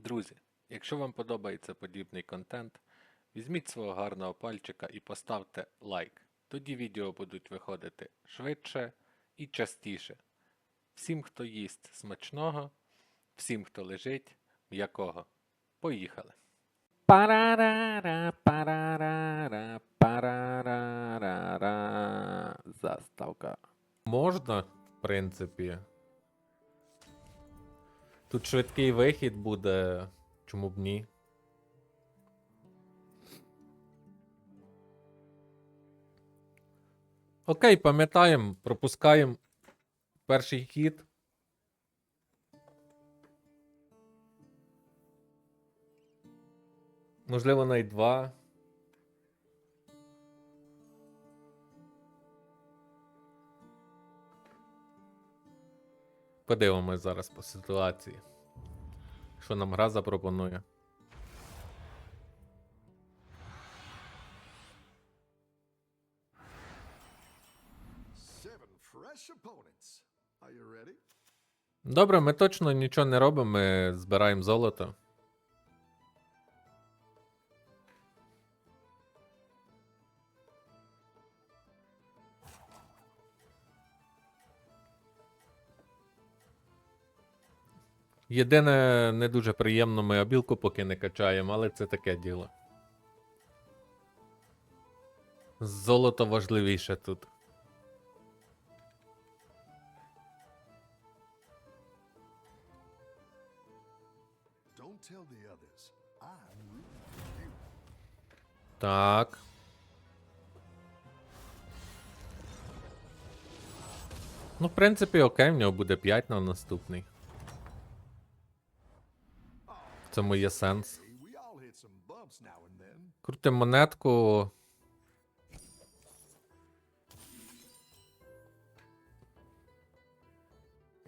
Друзі, якщо вам подобається подібний контент, візьміть свого гарного пальчика і поставте лайк. Тоді відео будуть виходити швидше і частіше. Всім, хто їсть смачного, всім, хто лежить, м'якого. Поїхали! Парарара, парарара, парарара. Заставка. Можна, в принципі. Тут швидкий вихід буде. Чому б ні? Окей, пам'ятаємо, пропускаємо перший хід. Можливо, навіть два. Подивимось зараз по ситуації. Що нам гра запропонує. Добре, ми точно нічого не робимо, ми збираємо золото. Єдине, не дуже приємно, ми обілку поки не качаємо, але це таке діло. Золото важливіше тут. Так. Ну, в принципі, окей, в нього буде 5 на наступний. В цьому є сенс. Hey, we all hit some bumps now and then. Крутим монетку.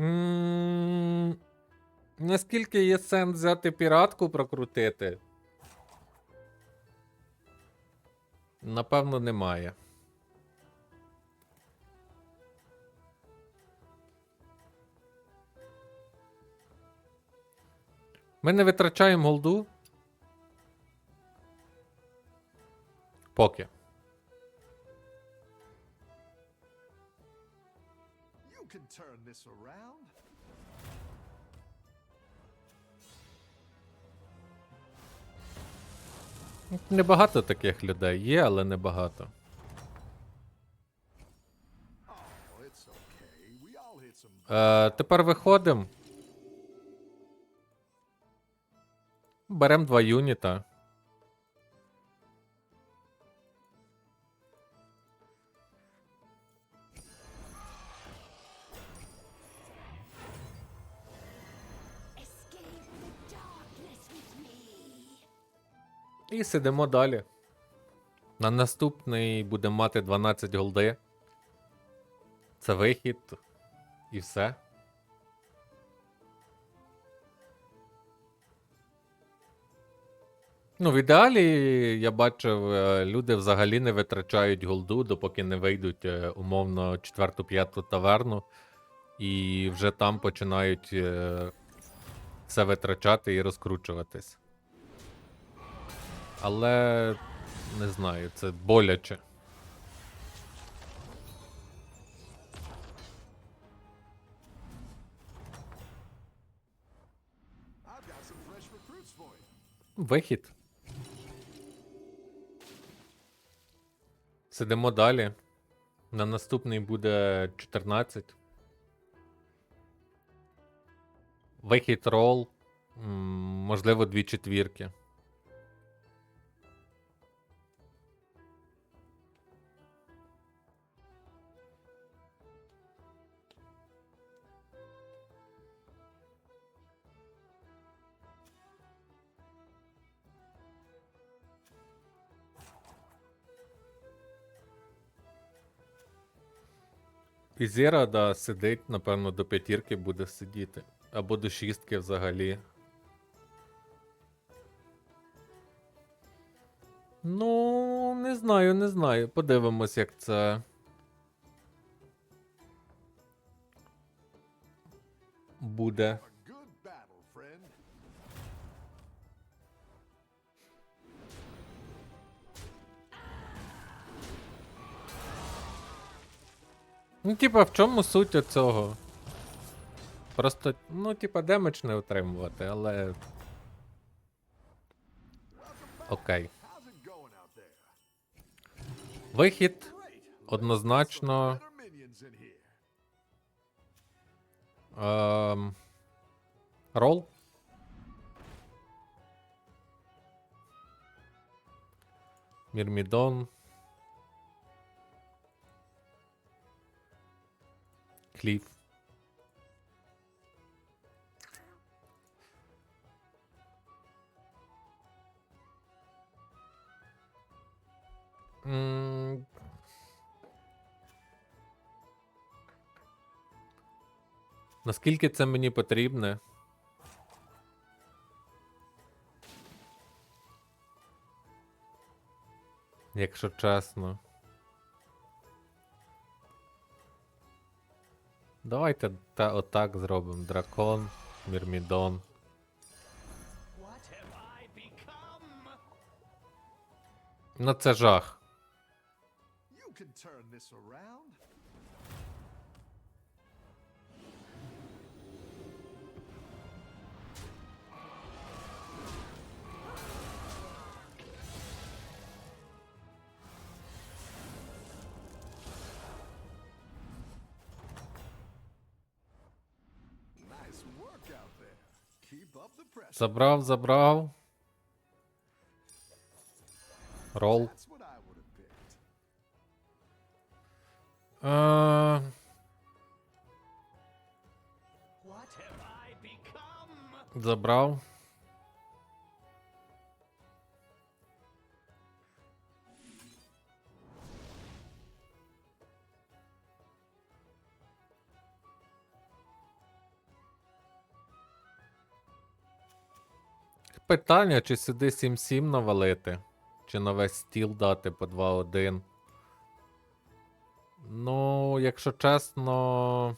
М, Наскільки є сенс взяти піратку прокрутити? Напевно, немає. Ми не витрачаємо голду. Поки. Небагато таких людей є, але небагато. Oh, Е, тепер виходимо. Беремо два юніта. І сидимо далі. На наступний будемо мати 12 голди. Це вихід. І все. Ну, в ідеалі, я бачив, е, люди взагалі не витрачають голду, допоки не вийдуть е, умовно четверту-п'яту таверну. І вже там починають все витрачати і розкручуватись. Але не знаю, це боляче. Вихід. Сидимо далі. На наступний буде 14. Вихід рол. Можливо, дві четвірки. Ізера, да, сидить, напевно, до п'ятірки буде сидіти. Або до шістки взагалі. Ну, не знаю, не знаю. Подивимось, як це. Буде. Ну, типа, в чому суть оцього? Просто, ну, типа, демедж не отримувати, але. Окей. Вихід однозначно. Ем, рол. Мірмідон. Кліф. Наскільки це мені потрібне? Якщо чесно. Давайте та отак зробимо. Дракон, Мірмідон. Ну це жах. Забрал, забрал, ролл, забрал. Забрав. Питання, чи сюди 7-7 навалити, чи на весь стіл дати по 2-1. Ну, якщо чесно.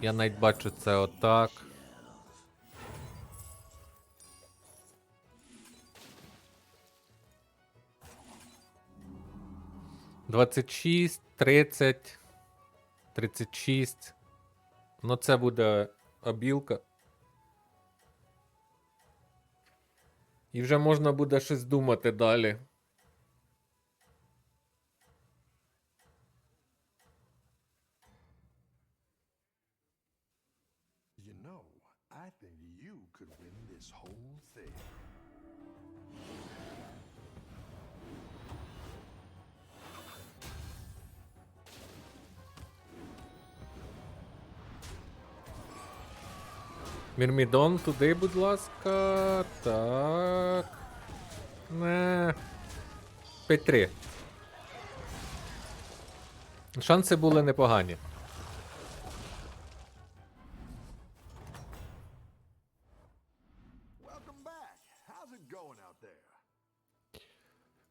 Я навіть бачу це отак. Двадцять шість, тридцять, тридцять шість. Ну, це буде обілка. І вже можна буде щось думати далі. Мірмідон туди, будь ласка. Так. Не. 5-3. Шанси були непогані.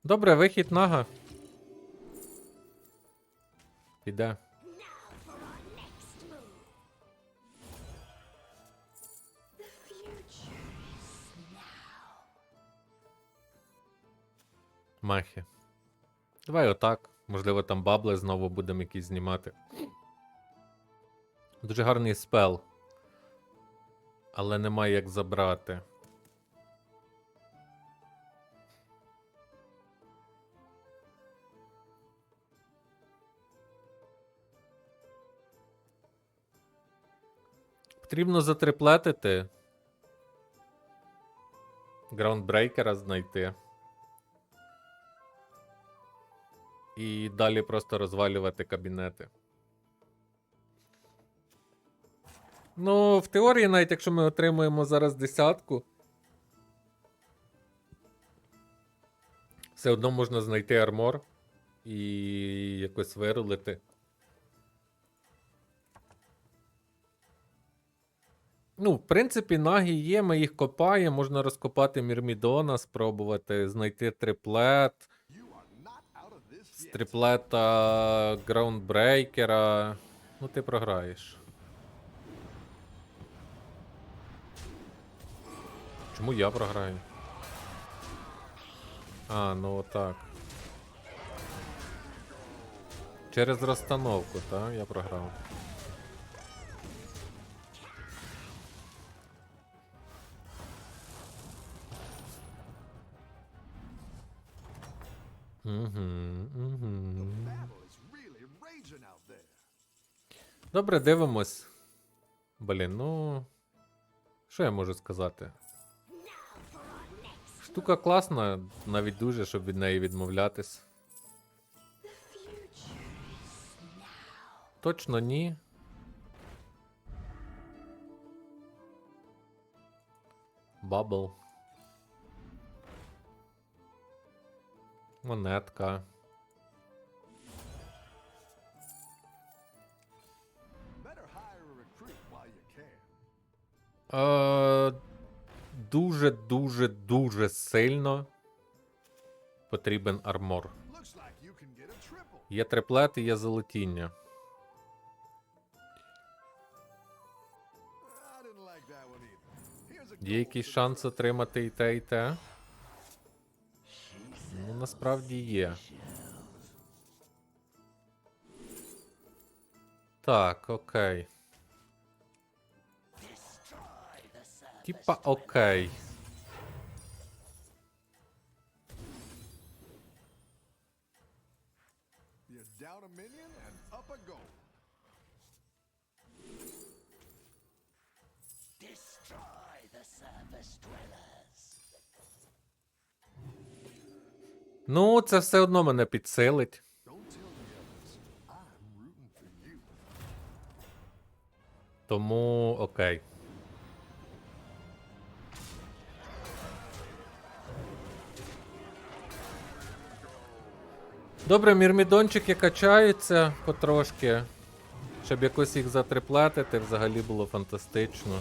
Добре, вихід нага. Піде. Махи. Давай отак. Можливо, там бабли знову будемо якісь знімати. Дуже гарний спел. Але немає як забрати. Потрібно затриплетити. Граундбрейкера знайти. І далі просто розвалювати кабінети. Ну, в теорії, навіть якщо ми отримуємо зараз десятку, все одно можна знайти армор і якось вирулити. Ну, в принципі, нагі є, ми їх копаємо, можна розкопати Мірмідона, спробувати знайти триплет. Стріплета граундбрейкера. Ну, ти програєш. Чому я програю? А, ну отак. Через розстановку, так? Я програв. Добре, дивимось. Блін, ну. Що я можу сказати? Штука класна, навіть дуже, щоб від неї відмовлятись. Точно ні. Бабл. Монетка. Better hire a recruit while you can. Е, дуже, дуже, дуже сильно потрібен армор. Є триплет і є золотіння. Є якийсь шанс отримати і те, і те. Насправді є. Так, окей. Типа окей. Ну, це все одно мене підсилить. Тому окей. Добре, мірмідончики качаються потрошки. Щоб якось їх затриплетити, взагалі було фантастично.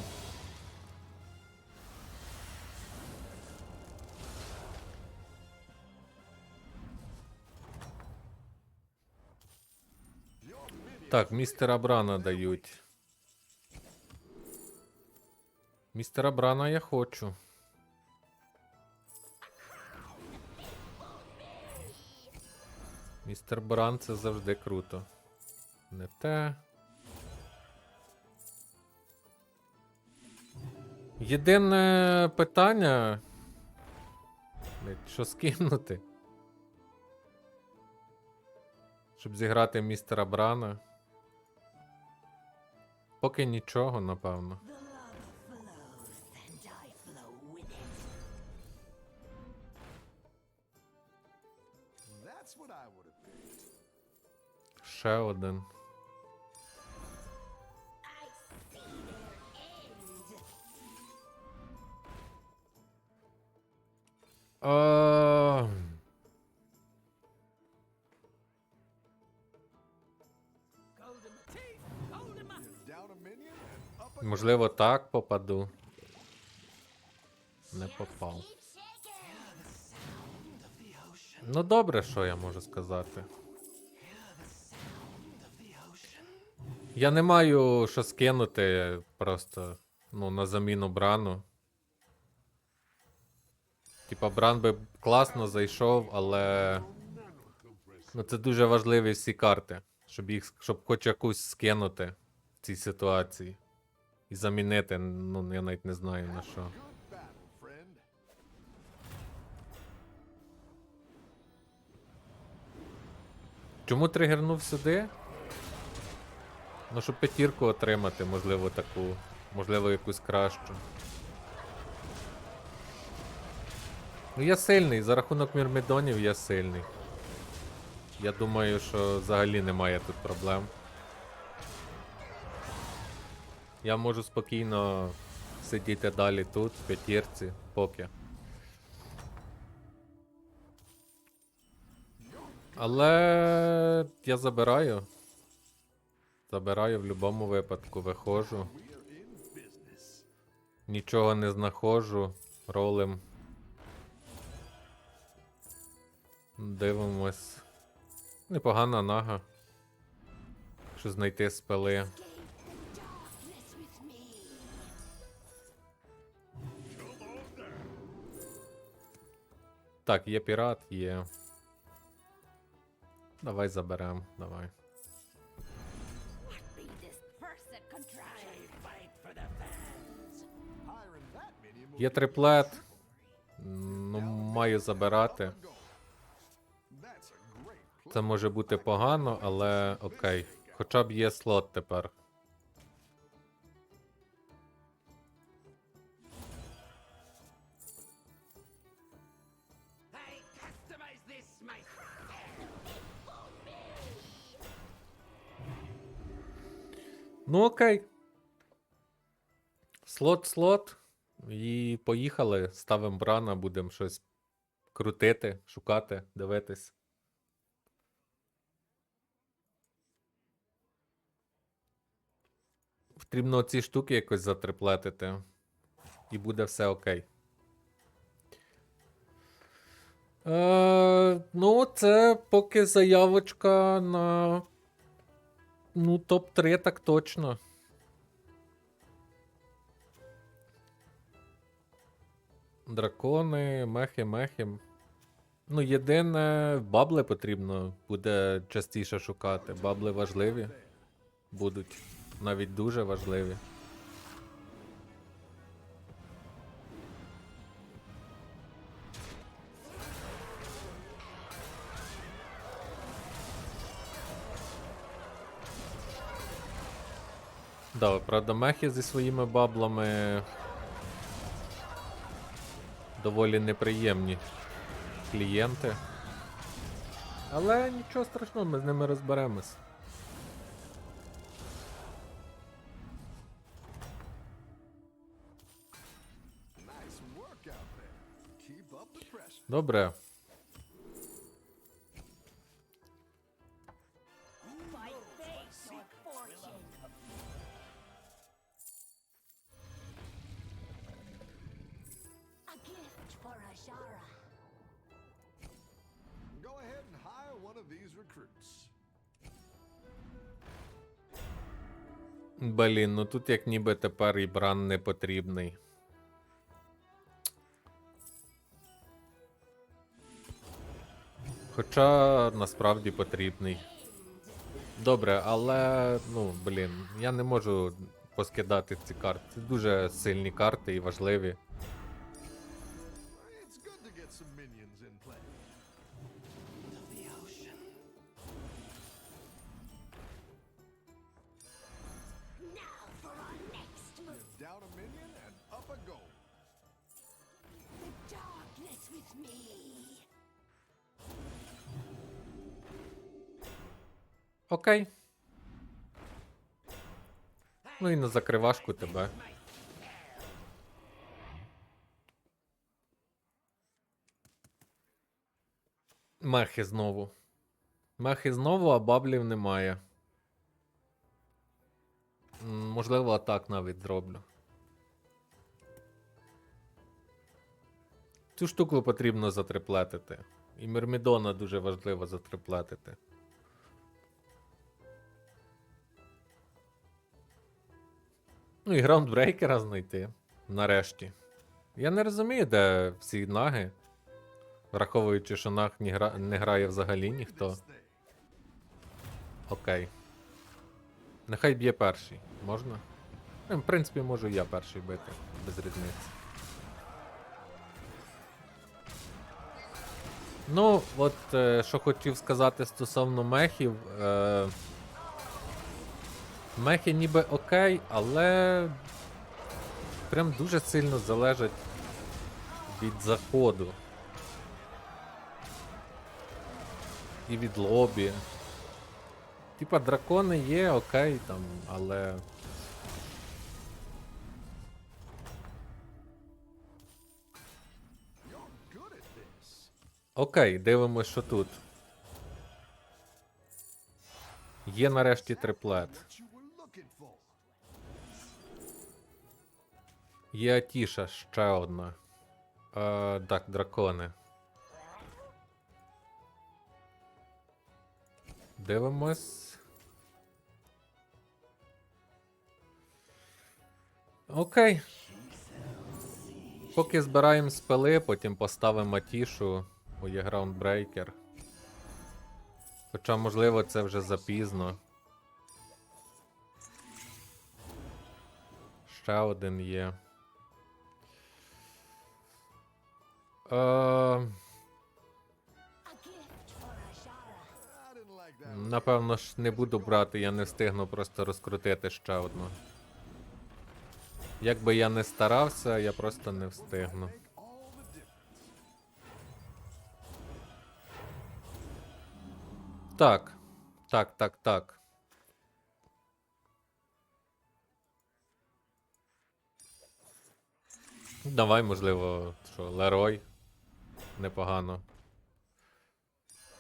Так, містера Брана дають. Містера Брана я хочу. Містер Бран це завжди круто. Не те. Єдине питання. Що скинути? Щоб зіграти містера Брана. Would have picked. Ще один. I Можливо, так попаду. Не попав. Ну добре, що я можу сказати. Я не маю що скинути просто ну, на заміну брану. Типа бран би класно зайшов, але. Ну це дуже важливі всі карти. Щоб їх, щоб хоч якусь скинути в цій ситуації. І замінити, ну я навіть не знаю на що. Чому тригернув сюди? Ну, щоб п'ятірку отримати, можливо, таку, можливо, якусь кращу. Ну, я сильний, за рахунок мірмідонів я сильний. Я думаю, що взагалі немає тут проблем. Я можу спокійно сидіти далі тут, в п'ятірці, поки. Але я забираю. Забираю в будь-якому випадку, виходжу. Нічого не знаходжу. Ролим. Дивимось. Непогана нага. Що знайти спели. Так, є пірат, є. Давай заберем, давай. Є триплет. Ну, маю забирати. Це може бути погано, але окей. Хоча б є слот тепер. Ну окей. Слот, слот. І поїхали. Ставимо брана, будемо щось крутити, шукати, дивитись. Потрібно ці штуки якось затриплетити. І буде все окей. Е, ну, це поки заявочка на. Ну, топ-3 так точно. Дракони, мехи, мехи. Ну, єдине, бабли потрібно буде частіше шукати. Бабли важливі будуть. Навіть дуже важливі. Да, правда, мехи зі своїми баблами доволі неприємні клієнти. Але нічого страшного, ми з ними розберемось. Nice Блін, ну тут як ніби тепер і бран не потрібний. Хоча насправді потрібний. Добре, але ну, блін, я не можу поскидати ці карти. Це дуже сильні карти і важливі. Окей. Ну і на закривашку тебе. Мехи знову. Мехи знову, а баблів немає. Можливо, атак навіть зроблю. Цю штуку потрібно затриплетити. І Мирмідона дуже важливо затриплетити. Ну і граундбрейкера знайти. Нарешті. Я не розумію, де всі наги. Враховуючи, що наг не, гра... не грає взагалі ніхто. Окей. Нехай б'є перший. Можна? Ну, В принципі, можу я перший бити, без різниці. Ну, от е, що хотів сказати стосовно мехів. Е, мехи ніби окей, але прям дуже сильно залежать від заходу. І від лобі. Типа дракони є, окей, там, але. Окей, дивимось, що тут. Є нарешті триплет. Є Атіша ще одна. Е, так, дракони. Дивимось. Окей. Поки збираємо спели, потім поставимо Атішу, бо є. Хоча, можливо, це вже запізно. Ще один є. That. напевно ж не буду брати, я не встигну просто розкрутити ще одну. Як би я не старався, я просто не встигну. Так. Так, так, так. Давай, можливо, що, Лерой. Непогано.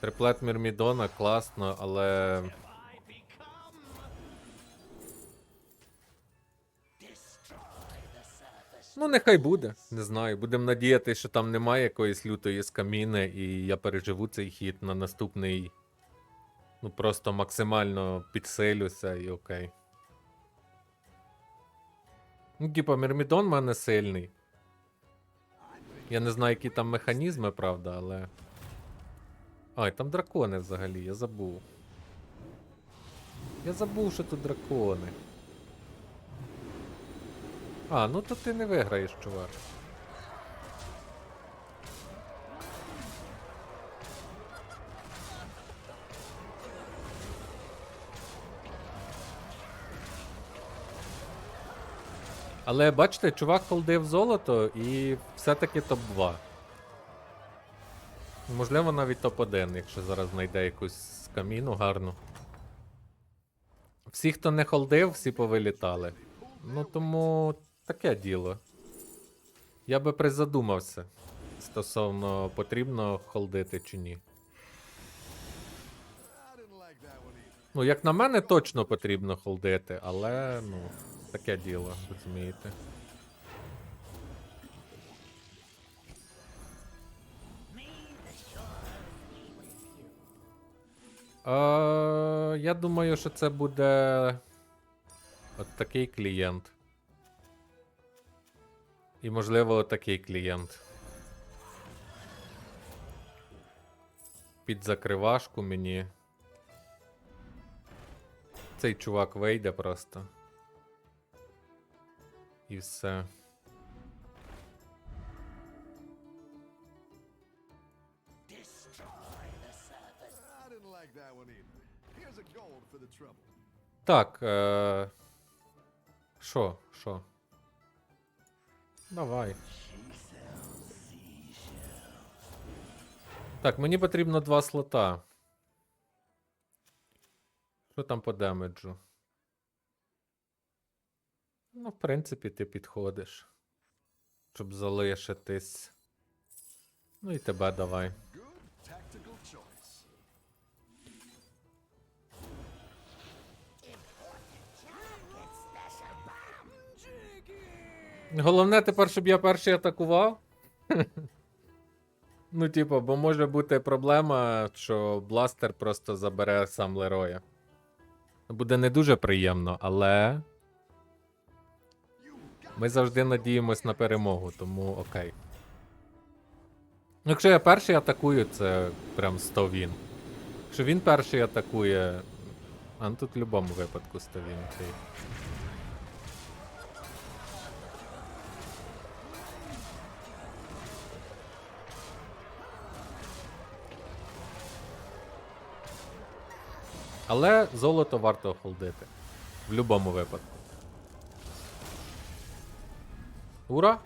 Триплет Мірмідона класно, але. Ну, нехай буде. Не знаю. Будемо надіятися, що там немає якоїсь лютої скаміни, і я переживу цей хід на наступний. Ну, просто максимально підсилюся і окей. Ну, типа, Мірмідон в мене сильний. Я не знаю, які там механізми, правда, але. Ай, там дракони взагалі, я забув. Я забув, що тут дракони. А, ну то ти не виграєш, чувак. Але бачите, чувак холдив золото і все-таки топ-2. Можливо, навіть топ-1, якщо зараз знайде якусь каміну гарну. Всі, хто не холдив, всі повилітали. Ну тому таке діло. Я би призадумався стосовно потрібно холдити чи ні. Ну, як на мене, точно потрібно холдити, але ну, таке діло, розумієте. Е, я думаю, що це буде от такий клієнт. І, можливо, такий клієнт. Під закривашку мені. Цей чувак вийде просто. The trouble. Так. Е... Що? Що? Давай. Так, мені потрібно два слота. Що там по демеджу? Ну, в принципі, ти підходиш. Щоб залишитись. Ну і тебе давай. Головне тепер, щоб я перший атакував. ну, типу, бо може бути проблема, що бластер просто забере сам Лероя. Буде не дуже приємно, але. Ми завжди надіємось на перемогу, тому окей. Якщо я перший атакую, це прям 100 він. Якщо він перший атакує. А ну тут в будь-якому випадку 100 він. окей. Але золото варто холдити. В будь-якому випадку. Vura.